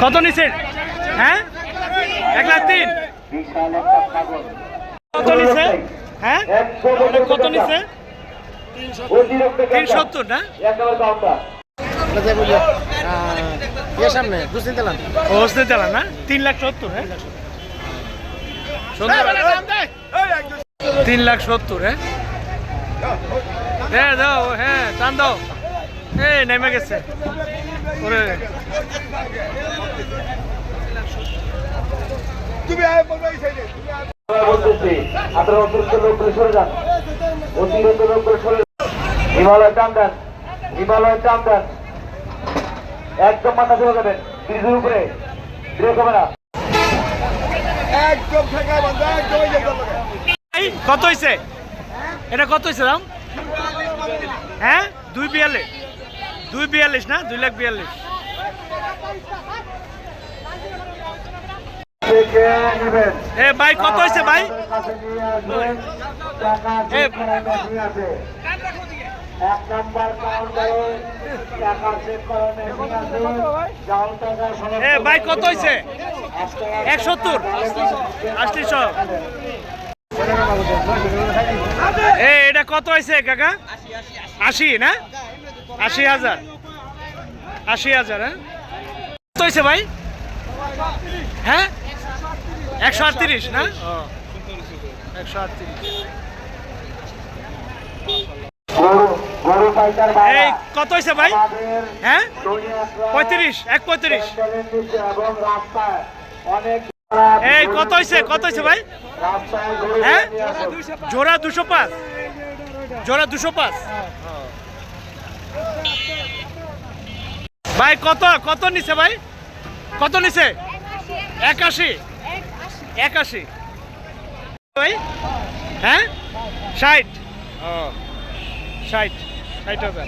কত নিছেন? হ্যাঁ? এক লাখ তিন। কত নিছে? হ্যাঁ? কত নিছে? তিন সত্তর না? সামনে দিলা না? তিন লাখ সত্তর হ্যাঁ? তিন লাখ সত্তর হ্যাঁ? হ্যাঁ দাও হ্যাঁ টান দাও। এই, নেমে গেছে। ওরে। আমরা বলতেছি আপনারা অতিরিক্ত লোক করে সরে যান। অতিরিক্ত লোক করে সরে হিমালয় টান দেন হিমালয় টান দেন। একদম মাথা চলে যাবেন ব্রিজের উপরে। ব্রেক হবে না। এই কত হয়েছে এটা কত হয়েছে দাম? হ্যাঁ? দুই বিয়াল্লিশ দুই বিয়াল্লিশ না? দুই লাখ বিয়াল্লিশ। এ ভাই, কত হয়েছে ভাই? এ ভাই, কত হয়েছে? এক সত্তর আশি সব এ, এটা কত হয়েছে, কাকা? আশি, না? আশি হাজার। আশি হাজার হ্যাঁ? কত হয়েছে ভাই? হ্যাঁ? একশো আটত্রিশ, না? একশো আটত্রিশ। এই কত হয়েছে ভাই? হ্যাঁ? পঁয়ত্রিশ, এক পঁয়ত্রিশ। এই কত হয়েছে? কত হয়েছে ভাই? হ্যাঁ? জোড়া দুশো পাঁচ। জোড়া দুশো পাঁচ। ভাই, কত? কত নিছে ভাই? কত নিছে? একাশি। একাশি। ভাই? হ্যাঁ? ষাট। ও, ষাট। ষাট হাজার।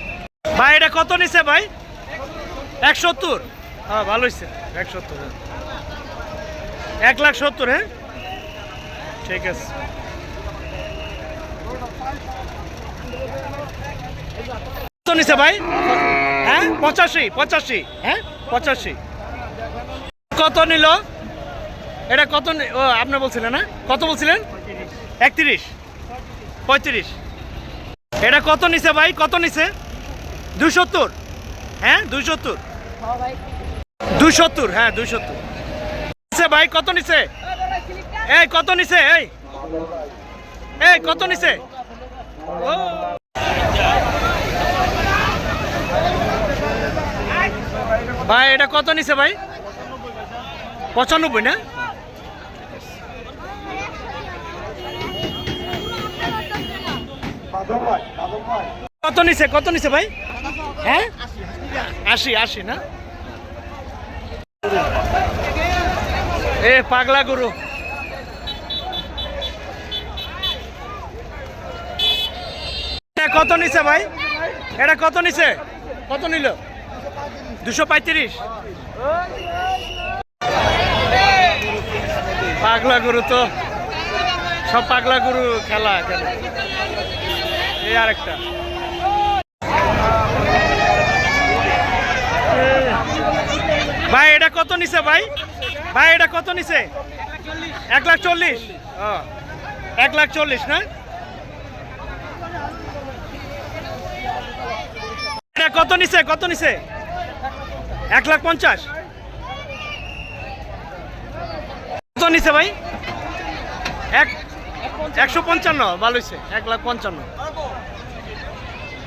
ভাই, এটা কত নিছে ভাই? এক সত্তর হ্যাঁ ভালো হয়েছে এক সত্তর। এক লাখ সত্তর হ্যাঁ? ঠিক আছে। কত নিছে ভাই? হ্যাঁ? পঁচাশি পঁচাশি। হ্যাঁ? পঁচাশি। কত নিল? এটা কত ও আপনি বলছিলেন না কত বলছিলেন? একত্রিশ। পঁয়ত্রিশ। এটা কত নিছে ভাই? কত নিছে? দুই সত্তর হ্যাঁ? দুই সত্তর হ্যাঁ দুই সত্তর নিছে ভাই কত নিছে? এই কত নিছে? এই। এই কত নিছে? ভাই, এটা কত নিছে ভাই? পঁচানব্বই না? কত নিছে কত নিছে ভাই? হ্যাঁ? আশি আশি না? এ, পাগলা গরু। কত নিছে ভাই? এটা কত নিছে? কত নিল? দুশো পঁয়ত্রিশ। পাগলা গরু তো। সব পাগলা গরু খেলা এখানে। এই আরেকটা। ভাই, এটা কত নিছে ভাই? ভাই, এটা কত নিছে? এক লাখ চল্লিশ। এক লাখ চল্লিশ না? এটা কত নিছে? কত নিছে? এক লাখ পঞ্চাশ। কত নিছে ভাই? এক একশো পঞ্চান্ন, ভালো হয়েছে এক লাখ পঞ্চান্ন।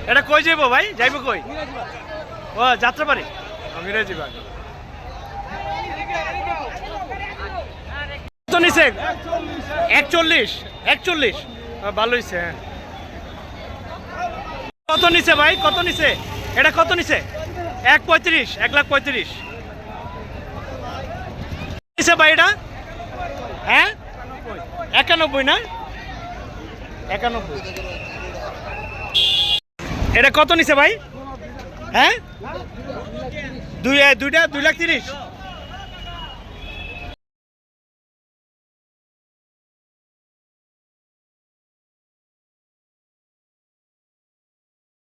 এটা কই যাইব ভাই? যাইব কই? ও, যাত্রাবাড়ি। মিরাজি বাগ। কত নিছে? একচল্লিশ। একচল্লিশ। ভালো হয়েছে হ্যাঁ। কত নিছে ভাই? কত নিছে? এটা কত নিছে? এক পঁয়ত্রিশ, এক লাখ পঁয়ত্রিশ। এটা? হ্যাঁ? একানব্বই না? একানব্বই। এটা কত নিছে ভাই? হ্যাঁ? দুই, দুইটা, দুই লাখ তিরিশ।